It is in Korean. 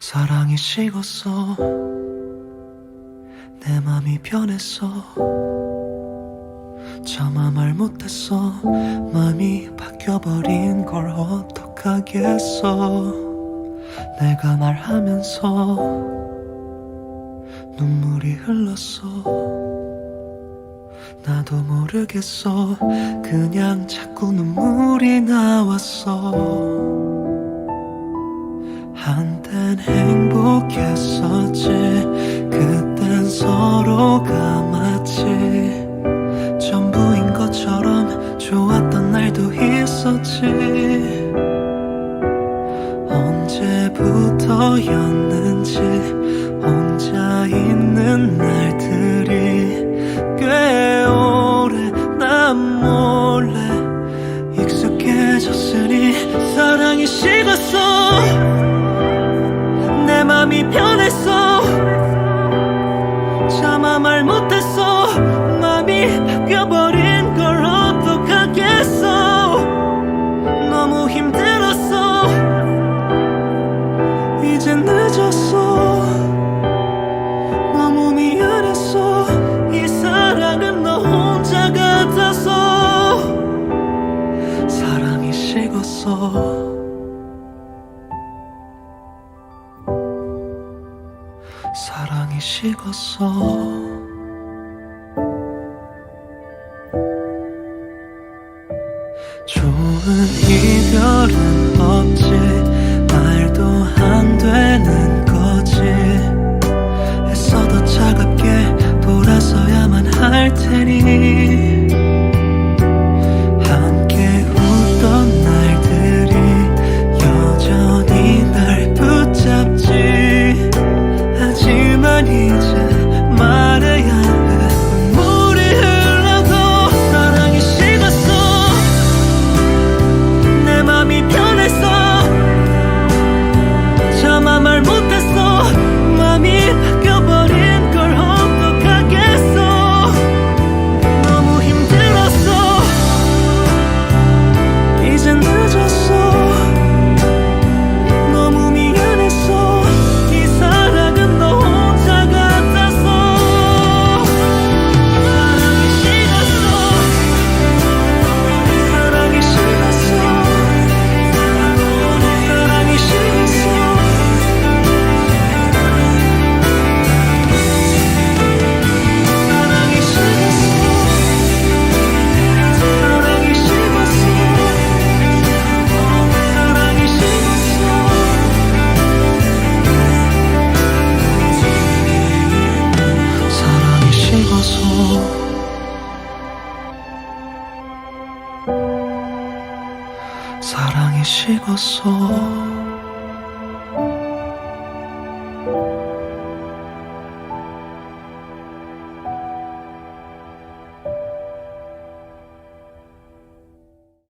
사랑이 식었어. 내 맘이 변했어. 차마 말 못했어. 맘이 바뀌어버린 걸 어떡하겠어. 내가 말하면서 눈물이 흘렀어. 나도 모르겠어. 그냥 자꾸 눈물이 나왔어 한땐 행복했었지 그땐 서로가 마치 전부인 것처럼 좋았던 날도 있었지. 언제부터였는지 혼자 있는 날 말 못했어. 맘이 바뀌어버린 걸 어떡하겠어. 너무 힘들었어. 이제 늦었어. 너무 미안했어. 이 사랑은 너 혼자 같아서 사랑이 식었어. 사랑이 식었어 식었어